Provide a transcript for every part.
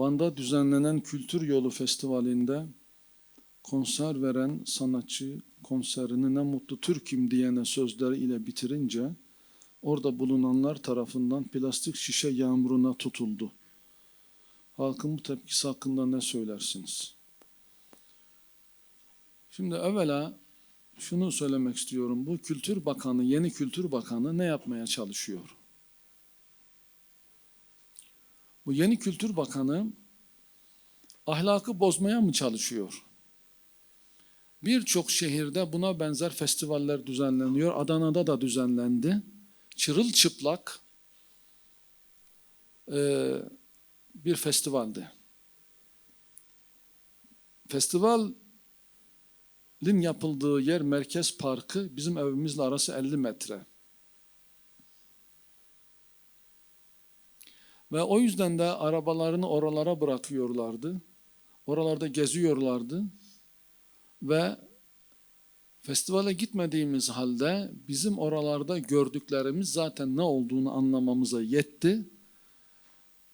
Van'da düzenlenen Kültür Yolu Festivali'nde konser veren sanatçı konserini ne mutlu Türk'üm diyene sözleri ile bitirince orada bulunanlar tarafından plastik şişe yağmuruna tutuldu. Halkın bu tepkisi hakkında ne söylersiniz? Şimdi evvela şunu söylemek istiyorum. Bu Kültür Bakanı, yeni Kültür Bakanı ne yapmaya çalışıyor? Bu yeni Kültür Bakanı ahlakı bozmaya mı çalışıyor? Birçok şehirde buna benzer festivaller düzenleniyor. Adana'da da düzenlendi. Çırılçıplak e, bir festivaldi. Festivalin yapıldığı yer Merkez Parkı. Bizim evimizle arası 50 metre. Ve o yüzden de arabalarını oralara bırakıyorlardı. Oralarda geziyorlardı. Ve festivale gitmediğimiz halde bizim oralarda gördüklerimiz zaten ne olduğunu anlamamıza yetti.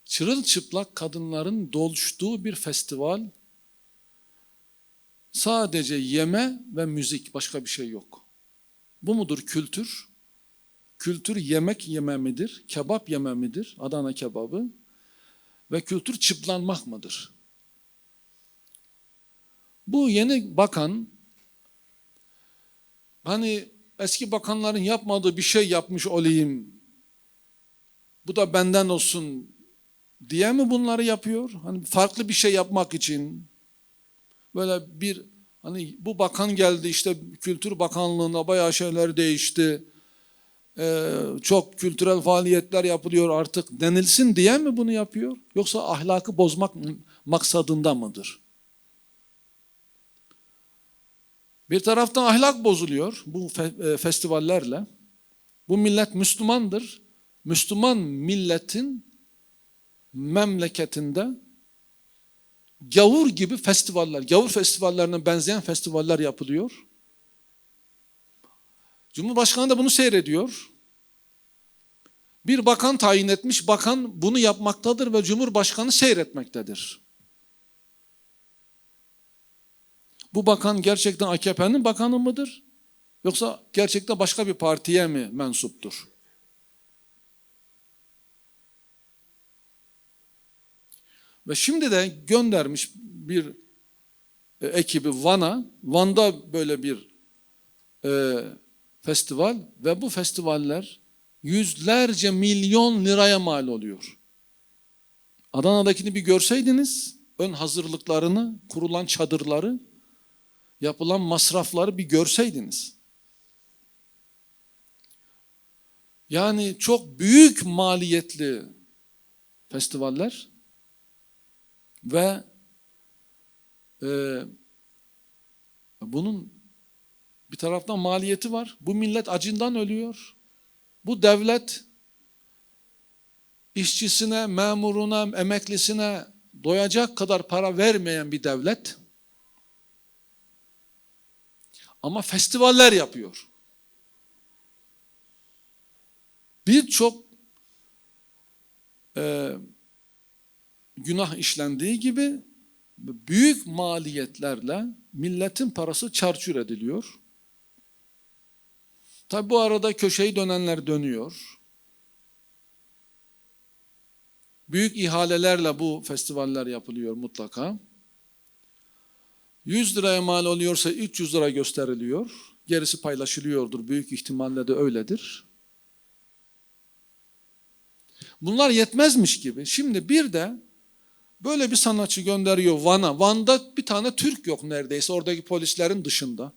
Çırılçıplak kadınların doluştuğu bir festival. Sadece yeme ve müzik başka bir şey yok. Bu mudur kültür? Kültür yemek yeme midir? Kebap yeme midir? Adana kebabı. Ve kültür çıplanmak mıdır? Bu yeni bakan hani eski bakanların yapmadığı bir şey yapmış olayım. Bu da benden olsun diye mi bunları yapıyor? Hani farklı bir şey yapmak için böyle bir hani bu bakan geldi işte Kültür Bakanlığı'nda bayağı şeyler değişti. Ee, çok kültürel faaliyetler yapılıyor artık denilsin diye mi bunu yapıyor? Yoksa ahlakı bozmak maksadında mıdır? Bir taraftan ahlak bozuluyor bu fe- e, festivallerle. Bu millet Müslümandır. Müslüman milletin memleketinde gavur gibi festivaller, gavur festivallerine benzeyen festivaller yapılıyor. Cumhurbaşkanı da bunu seyrediyor. Bir bakan tayin etmiş, bakan bunu yapmaktadır ve Cumhurbaşkanı seyretmektedir. Bu bakan gerçekten AKP'nin bakanı mıdır? Yoksa gerçekten başka bir partiye mi mensuptur? Ve şimdi de göndermiş bir e, ekibi Van'a. Van'da böyle bir e, festival ve bu festivaller yüzlerce milyon liraya mal oluyor. Adana'dakini bir görseydiniz, ön hazırlıklarını, kurulan çadırları, yapılan masrafları bir görseydiniz. Yani çok büyük maliyetli festivaller ve e, bunun bir taraftan maliyeti var. Bu millet acından ölüyor. Bu devlet işçisine, memuruna, emeklisine doyacak kadar para vermeyen bir devlet. Ama festivaller yapıyor. Birçok e, günah işlendiği gibi büyük maliyetlerle milletin parası çarçur ediliyor. Tabi bu arada köşeyi dönenler dönüyor. Büyük ihalelerle bu festivaller yapılıyor mutlaka. 100 liraya mal oluyorsa 300 lira gösteriliyor. Gerisi paylaşılıyordur. Büyük ihtimalle de öyledir. Bunlar yetmezmiş gibi. Şimdi bir de böyle bir sanatçı gönderiyor Van'a. Van'da bir tane Türk yok neredeyse oradaki polislerin dışında.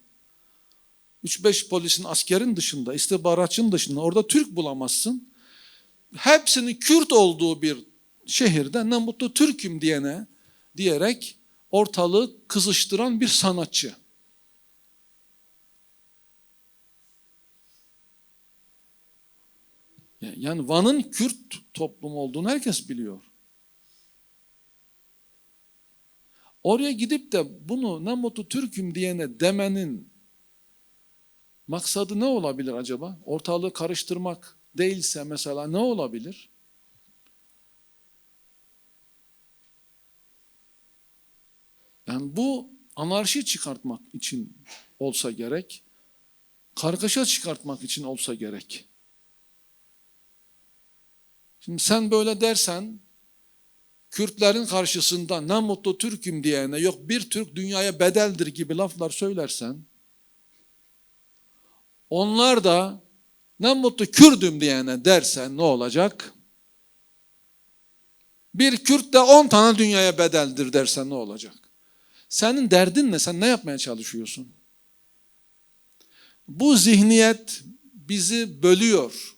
3-5 polisin askerin dışında, istihbaratçının dışında orada Türk bulamazsın. Hepsinin Kürt olduğu bir şehirde ne mutlu Türk'üm diyene diyerek ortalığı kızıştıran bir sanatçı. Yani Van'ın Kürt toplumu olduğunu herkes biliyor. Oraya gidip de bunu ne mutlu Türk'üm diyene demenin maksadı ne olabilir acaba? Ortalığı karıştırmak değilse mesela ne olabilir? Yani bu anarşi çıkartmak için olsa gerek, kargaşa çıkartmak için olsa gerek. Şimdi sen böyle dersen, Kürtlerin karşısında ne mutlu Türk'üm diyene, yok bir Türk dünyaya bedeldir gibi laflar söylersen, onlar da ne mutlu Kürdüm diyene dersen ne olacak? Bir Kürt de on tane dünyaya bedeldir dersen ne olacak? Senin derdin ne? Sen ne yapmaya çalışıyorsun? Bu zihniyet bizi bölüyor.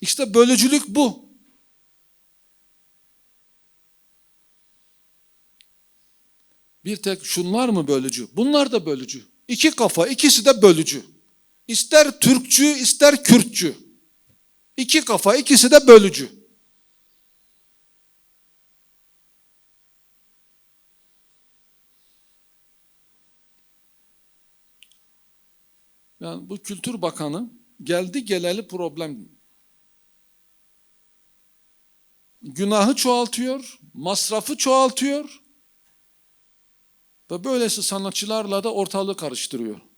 İşte bölücülük bu. Bir tek şunlar mı bölücü? Bunlar da bölücü. İki kafa, ikisi de bölücü. İster Türkçü, ister Kürtçü. İki kafa, ikisi de bölücü. Yani bu Kültür Bakanı geldi geleli problem. Günahı çoğaltıyor, masrafı çoğaltıyor ve böylesi sanatçılarla da ortalığı karıştırıyor.